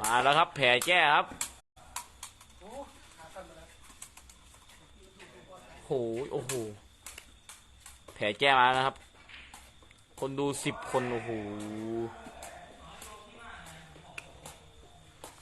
มาแล้วครับ แผลแก้ครับโอ้โหโอ้โห แผลแก้มาแล้วนะครับ คนดูสิบคน โอ้โห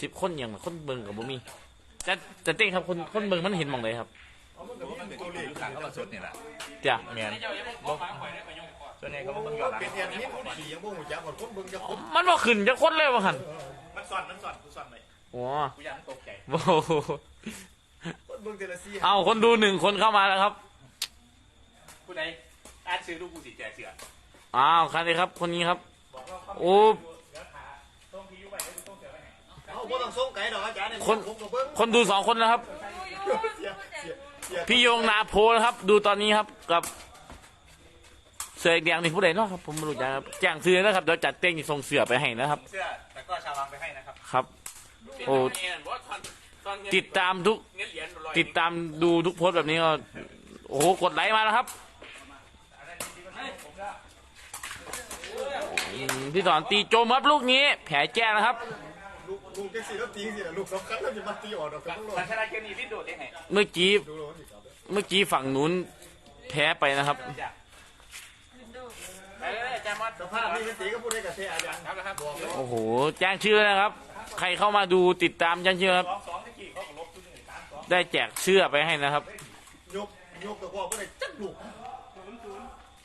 สิบคนอย่างคนเบิ่งกับบ่มีจะจะเต้งครับคนคนเบิ่งมันเห็นหมองเลยครับสั่งเข้ามาสุดนี่แหละจ้ะเมียน ส่วนใหญ่เขามาเบิ่งย้อนหลังเป็นอย่างนี้ผู้ขี่ยังบ่หูจักหมดคนเบิ่งจะคนมันบ่ขึ้นจะคนเลยวะหันมันสอนมันสอนกูสอนเลยโอ้กูยังตกใจโหคนเบิ่งแต่ละซี่เอาคนดูหนึ่งคนเข้ามาแล้วครับ ผู้ใดอ่านซื้อลูกกูสิแจกเสืออ้าวใครเลยครับ คนนี้ครับโอ้เอาบ่ต้องส่งไก่ดอกอาจารย์คน ผมก็เบิ่งคนดูสองคนนะครับเสียเสียเสียพี่โยงนาโพนะครับ ดูตอนนี้ครับกับเสือแดงนี่ผู้ใดเนาะครับผมไม่รู้จักครับแจ้งซื้อนะครับเดี๋ยวจัดเต้งส่งเสือไปให้นะครับ เสื้อแต่ก็ชาววังไปให้นะครับครับ โอ้ ติดตามทุกติดตามดูทุกโพสต์แบบนี้ก็โอ้โหกดไลค์มาแล้วครับอืมพี่สอนตีโจมครับลูกนี้ แผลแก้นะครับ ลูกลูกจังซี่แล้วตีสิล่ะลูกสำคัญแล้วสิมาตีออกดอกกันต้องรอหลังชนะเกมนี้พี่โดดได้ไงเมื่อกี้ ดูโลสิครับ เมื่อกี้ฝั่งนู้นแพ้ไปนะครับไปเลยอาจารย์ มอสสภาพนี่มันตีก็พูดได้กับเทอาจารย์ครับนะครับบอกเลยโอ้โห แจ้งชื่อแล้วนะครับ ใครเข้ามาดูติดตามแจ้งชื่อครับ สองสองตะกี้เขาก็ลบทุกหนึ่งสามสองได้แจกเสื้อไปให้นะครับ ยกยกกับพ่อบ่ได้จักลูก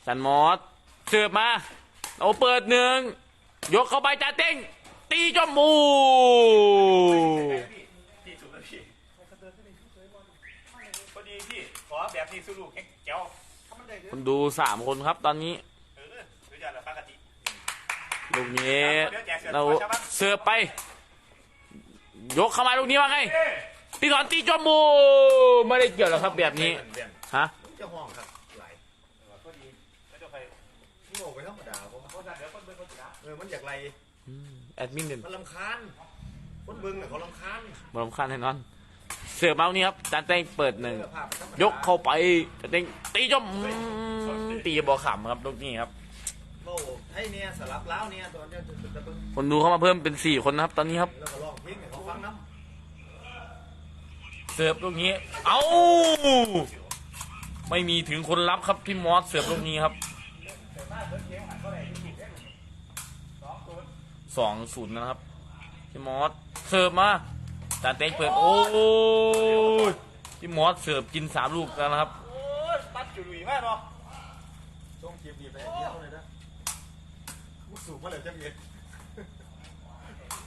สันมอสเสิร์ฟมาโอ้เปิดหนึ่ง ยกเข้าไปจ่าเต้ง ตีจมูพี่พี่สุดแล้วพี่พอดีพี่ขอแบบนี้สู้ลูกแข็งแจ๋วคนดูสามคนครับตอนนี้ ล้วปกติลูกนี้เราเสิร์ฟไป ยกเข้ามาลูกนี้ว่าไงเอ้ยพี่สอนตีจมูไม่ได้เกี่ยวหรอกครับแบบนี้ฮะจะห้องครับหลายพอดีแล้วจะไปนี่โง่ไปธรรมดาบ่คนนั้นเดี๋ยวคนเบิ่งคนสุดท้าเออมันอยากไล่แอดมินเด่นมันรำคาญคนเบิ่งน่ะเขารำคาญบรมคันแน่นอน เสิร์ฟมาลูกนี้ครับจานเต้งเปิดหนึ่งยกเข้าไปจานเต้งตีจมตีบอขำครับลูกนี้ครับ โอ้ให้เนี่ยสลับล้าวเนี่ยตอนเนี้ยจะจะเบิ่งคนดูเข้ามาเพิ่มเป็นสี่คนนะครับ ตอนนี้ครับ แล้วก็ร้องเพลงให้เขาฟังน้ำเสิร์ฟลูกนี้ เอ้า ไม่มีถึงคนรับครับพี่มอสเสิร์ฟลูกนี้ครับสองศูนย์นะครับพี่มอสเสิร์ฟมาจานเต็งเปิด โอ้ยพี่มอสเสิร์ฟกินสามลูกแล้วนะครับ โอ้ยปัดจุลุยมากเนาะช่วงคลิปนี้ไปเที่ยวเลยนะมึง สูงมาเลยจังเงิน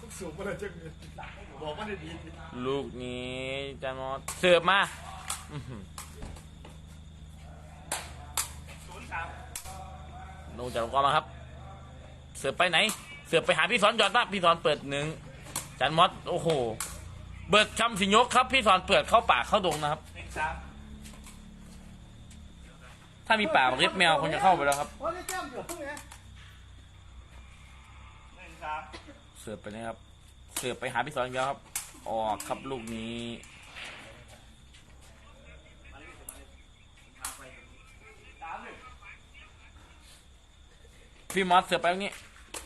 มึงสูงมาเลยจังเงินบอกมาได้ดีลูกนี้จานมอสเสิร์ฟมาอื้อหือศูนย์สามโนจากกอมาครับ เสิร์ฟไปไหน เสิร์ฟไปหาพี่สอนหยอดมาพี่สอนเปิดหนึ่งจานมอสโอ้โห เบิดคำสิยกครับ พี่สอนเปิดเข้าป่าเข้าดงนะครับ หนึ่งสามถ้ามีป่าเล็บแมวคงจะเข้าไปแล้วครับหนึ่งสามเเสิร์ฟไปนะครับ เสิร์ฟไปหาพี่สอนอีกแล้วครับ ออกครับลูกนี้สามหนึ่งพี่มอสเสิร์ฟไปตรงนี้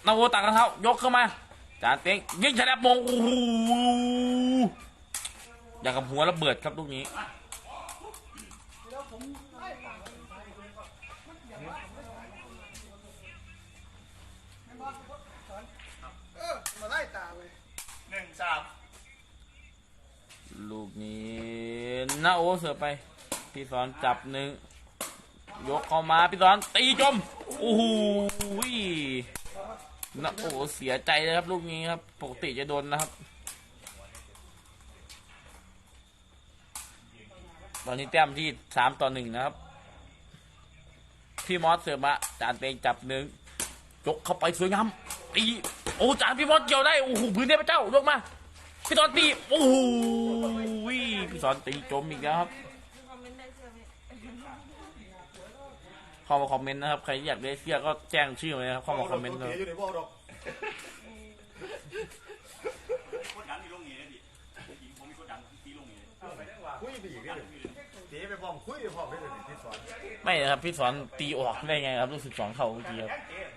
นาโวตักกระเท้ายกเข้ามาจานเต็งยิงฉลับมงโอ้โหอย่ากับหัวระเบิดครับลูกนี้ หนึ่งสามลูกนี้นาโอเสิร์ฟไป พี่สอนจับหนึ่งยกเข้ามาพี่สอนตีจมโอ้โหนาโอเสียใจเลยครับ ลูกนี้ครับ ปกติจะโดนนะครับ ตอนนี้แต้มที่สามต่อหนึ่งนะครับ พี่มอสเสิร์ฟมาจานเตงจับหนึ่งยกเข้าไปสวยงาม ตีโอ้จานพี่มอสเกี่ยวได้โอ้โหพื้นเทพเจ้ายกมาพี่สอนตีโอ้โหพี่สอนตีจมอีกแล้วครับคอมเมนต์ได้เชื่อไหมเข้ามาคอมเมนต์นะครับใครอยากได้เสื้อก็แจ้งชื่อมาเลยครับเข้ามาคอมเมนต์เลยไม่ครับพี่สอนตีออกได้ไงครับรู้สึกสองเท่าเมื่อกี้ครับ แย่งเกม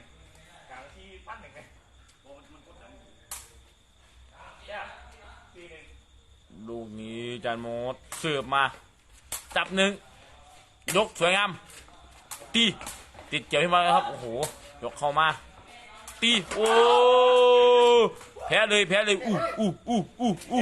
กลางที่ปั้นหนึ่งไงโอ้มันมันกดดันแลูก นี้จานโมดเสิร์ฟมา จับหนึ่งยกสวยงาม ตีติดเกี่ยวขึ้มาครับ โอ้โห ยกเข้ามา ตี โอ้ แพ้เลย แพ้เลย อู้อู้อู้อู้อู้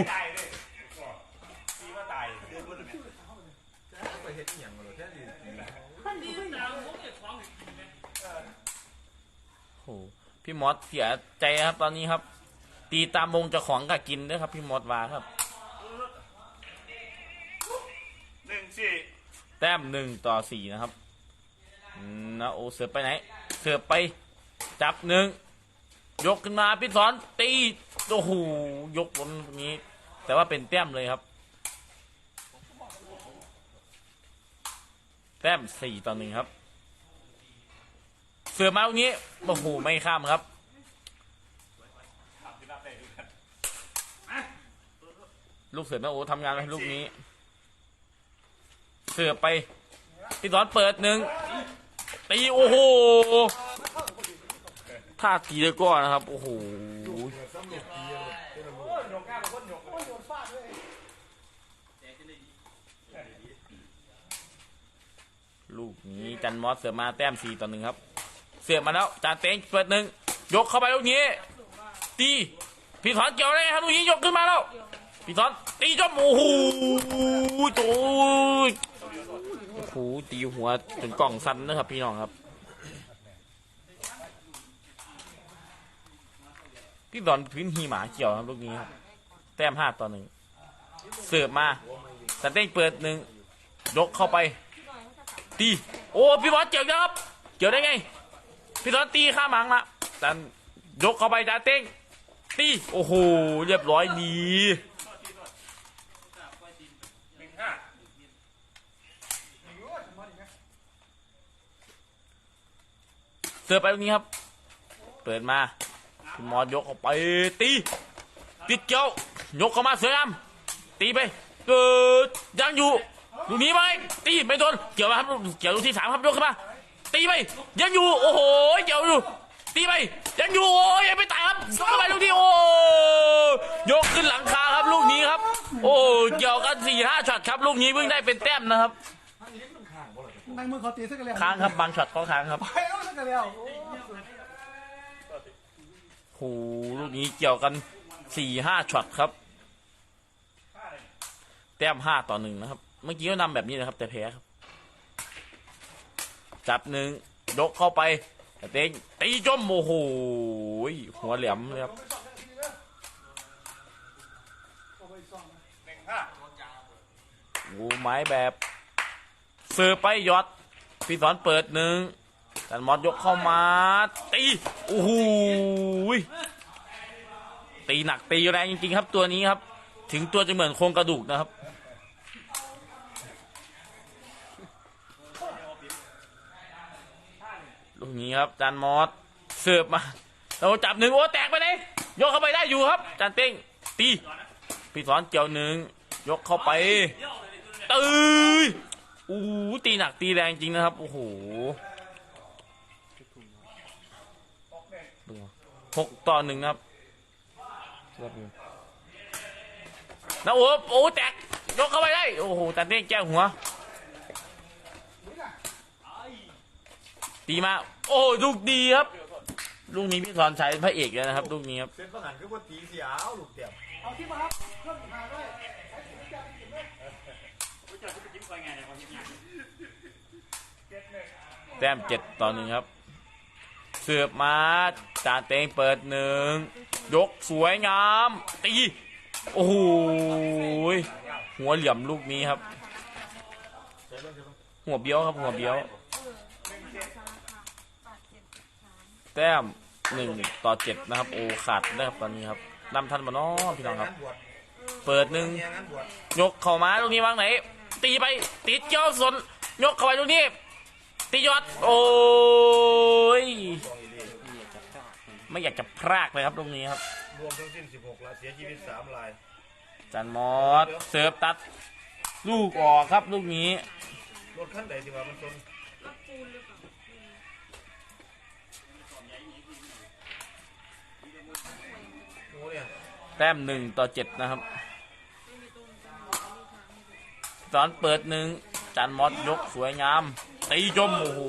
โอ้โหพี่มอสเสียใจครับตอนนี้ครับ ตีตามวงจะของกับกินด้วยครับ พี่มอสวาครับ สี่แต้มหนึ่งต่อสี่นะครับนะโอเสือไปไหน เสือไปจับหนึ่งยกขึ้นมาพี่สอนตีโอ้โหยกบนนี้ แต่ว่าเป็นแต้มเลยครับ แต้มสี่ต่อหนึ่งครับ เสือมาตรงนี้โอ้โหไม่ข้ามครับลูกเสือแม่โอทำงานให้ลูกนี้ สือไปพี่สอนเปิดหนึ่งตีโอ้โหท่าทีแล้วก็นะครับ โอ้โห้ลูกนี้จันมอสเสือมาแต้มสี่ต่อหนึ่งครับ เสือมาแล้วจานเต้งเปิดหนึ่งยกเข้าไปลูกนี้ ตีพี่สอนเกี่ยวได้ครับลูกนี้ยกขึ้นมาแล้วพี่สอนตีจอมโอ้โหโอ้ยโอ้ หตีหัวจนกล่องสั่นนะครับ พี่น้องครับ พี่ดอนพื้นหีหมาเกี่ยวครับลูกนี้ครับ แต้มห้าต่อหนึ่งเสิร์ฟมาแต่เต้งเปิดหนึ่งยกเข้าไป ตี โอ้พี่บอสเกี่ยวนะครับ เกี่ยวได้ไง พี่ดอนตีข้ามหางละแต่ยกเข้าไปจาเต้งตี โอ้โห เรียบร้อยดี หนึ่งห้า เสิร์ฟไปตรงนี้ครับ เปิดมาพี่มอยกเข้าไปตีติดเกี่ยวยกเข้ามาเสวยงามตีไปเกิดยังอยู่ลูกนี้ไปตีไม่โดนเกี่ยวมาครับเกี่ยวลูกที่สามครับยกขึ้นมาตีไปยังอยู่โอ้โหเกี่ยวอยู่ตีไปยังอยู่โอ้ยยังไม่ตายครับเข้าไปลูกนี้โอ้ยกขึ้นหลังคาครับลูกนี้ครับ โอ้เกี่ยวกันสี่ห้าช็อตครับลูกนี้เพิ่งได้เป็นแต้มนะครับ นั่งมือเขาตีสักกระเลียวค้างครับบางช็อตก็ค้างครับ ไปแล้วสักกระเลียวโอ้โหลูกนี้เกี่ยวกันสี่ห้าช็อตครับ แต้มห้าต่อหนึ่งนะครับ เมื่อกี้ก็นำแบบนี้นะครับ แต่แพ้ครับ จับหนึ่งยกเข้าไปแต่เต้งตีจมโอ้โหหัวแหลมเลยครับหนึ่งห้างูไม้แบบ เสือไปยอดพี่สอนเปิดหนึ่งแต่มอดยกเข้ามาตีโอ้โหตีหนักตีแรงจริงๆครับตัวนี้ครับ ถึงตัวจะเหมือนโครงกระดูกนะครับลูกนี้ครับจานมอสเสิร์ฟมาเราจับหนึ่งโอ้แตกไปไหนยกเข้าไปได้อยู่ครับจานเต้งตีพี่สอนเกี่ยวหนึ่งยกเข้าไป กตีแรงจริงนะครับ โอ้โหดูหกต่อหนึ่งนะครับนะโอ้โอ้แตกยกเข้าไปได้ โอ้โหแต่เด้งแก้วหัว ตีมา โอ้ลูกดีครับ ลูกนี้พี่สอนใช้พระเอกเลยนะครับ ลูกนี้ครับเส้นประหันคือว่าตีเสียเอาลูกเตียบเอาที่มาครับเครื่องมาด้วยรู้จักที่ไปจิ้มคอยไงเนี่ยคอยจิ้มงาน แต้มเจ็ดต่อหนึ่งครับ เสือบมาจานเตงเปิดหนึ่งยกสวยงาม ตี โอ้โหหัวเหลี่ยมลูกนี้ครับ หัวเบี้ยวครับหัวเบี้ยว แต้มหนึ่งต่อเจ็ดนะครับ โอ้ขาดนะครับตอนนี้ครับนำทันมาน้อพี่น้องครับ เปิดหนึ่งยกเข้ามาตรงนี้วางไหน ตีไปติดเจ้าสนยกเข้าไปตรงนี้ ตียอดโอ้ยไม่อยากจะพรากเลยครับตรงนี้ครับ รวมทั้งสิ้น 16ละเสียชีวิต3รายจันมอสเสิร์ฟตัด ลูกออกครับลูกนี้ รถคันใดที่ว่ามันชนโอ้เนี่ยแต้มหนึ่งต่อเจ็ดนะครับสอนเปิดหนึ่งจานมอสยกสวยงาม ตีจมโอ้โห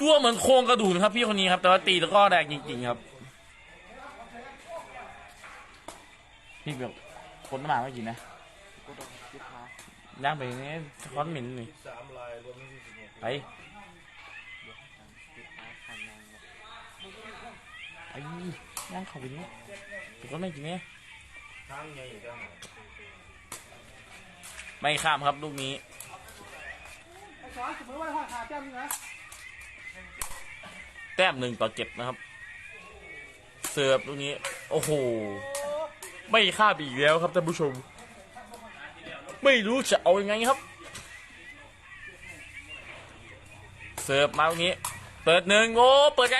ตัวเหมือนโครงกระดูกนะครับ พี่คนนี้ครับ แต่ว่าตีแล้วก็แรงจริง ๆ ครับพี่แบบคนน้ำหมาไม่กินนะย่างไปอย่างนี้คอนหมิ่นนี่สามลายไปไปย่างเขาไปดิทุกคนไม่กินเนี่ย ไม่ข้ามครับลูกนี้แก้มนี่นะแต้มหนึ่งต่อเจ็ดนะครับ เสิร์ฟลูกนี้ โอ้โห ไม่ข้ามอีกแล้วครับท่านผู้ชม ไม่รู้จะเอาอยังไงครับ เสิร์ฟมาลูกนี้ เปิดหนึ่งโอ้ เปิดไง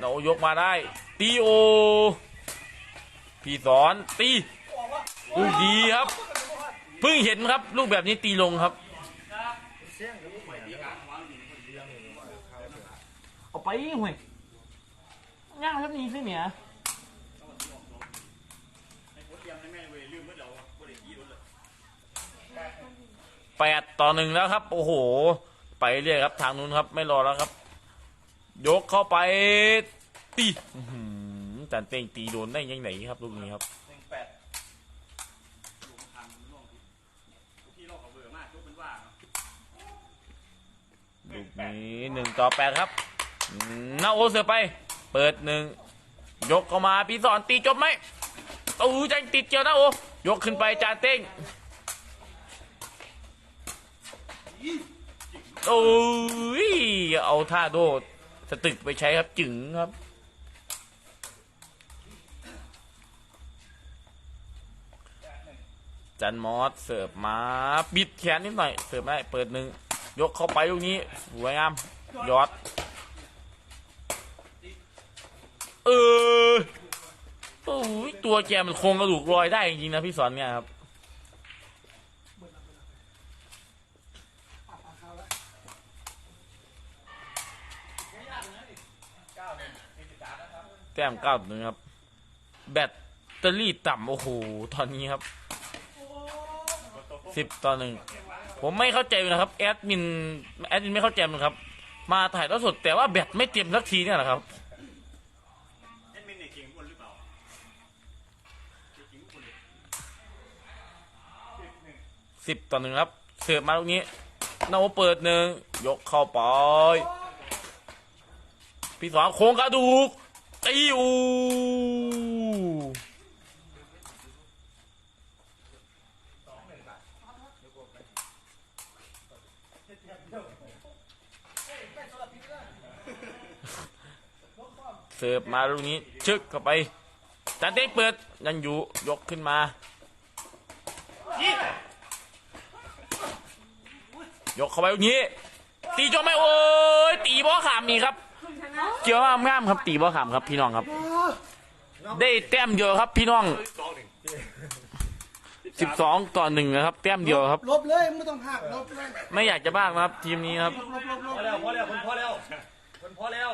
เรายกมาได้ตีโอ พี่สอนตีลูดีครับ เพิ่งเห็นครับ ลูกแบบนี้ตีลงครับ เอาไปห่วยย่างครับนี่สิเมียไอ้โคตรเยี่ยมนะแม่เว้ยลืมเมื่อเราบ่ได้ขี่รถเลยแปดต่อหนึ่งแล้วครับ โอ้โห ไปเรื่อยครับทางนู้นครับ ไม่รอแล้วครับ ยกเข้าไปตีอื้อหือแต่เต็งตีโดนได้ยังไงครับลูกนี้ครับ หนึ่งแปดหลวงทางล่วงพี่ลอกเอาเบอร์มากยกเป็นว่าเนาะ ลูกนี้หนึ่งต่อแปดครับอืมนาโอเสือไป เปิดหนึ่งยกเข้ามาพี่สอนตีจบไหมตู้จังติดเจียวนาโอยกขึ้นไปจานเต้งโอ้ยเอาท่าโดดสตึกไปใช้ครับจึงครับจันมอสเสิร์ฟมา บิดแขนนิดหน่อย เสิร์ฟได้เปิดหนึ่ง ยกเข้าไปลูกนี้สวยงามยอดเออโอ้ยตัวแกมันโครงกระดูกลอยได้จริงๆนะพี่สอนเนี่ยครับแต้มเก้าหนึ่งครับ แบตเตอรี่ต่ำโอ้โห ตอนนี้ครับสิบต่อหนึ่ง ผมไม่เข้าใจนะครับแอดมินแอดมินไม่เข้าใจมันครับ มาถ่ายทอดสดแต่ว่าแบตไม่เต็มสักทีเนี่ยแหละครับเอ็ดมินเนี่ยเก่งกว่าหรือเปล่าเก่งกว่าคนเลยสิบต่อหนึ่งครับ เสิร์ฟมาตรงนี้นาโอเปิดหนึ่งยกเข้าไปพี่สองโค้งกระดูกตีอู สิร์ฟมาตรงนี้ ชึกเข้าไปจานเต้งเปิดยังอยู่ยกขึ้นมา ยกเข้าไปตรงนี้ ตีจอไม่โอ้ยตีบอขามนี่ครับ เกี่ยวงามครับ ตีบอขามครับพี่น้องครับ ได้แต้มเดียวครับ พี่น้องสิบสองต่อหนึ่งนะครับ แต้มเดียวครับ ลบเลยไม่ต้องหักลบเลยไม่อยากจะบ้างนะครับ ทีมนี้ครับลบลบลบพอแล้วพอแล้วคนพอแล้วคนพอแล้ว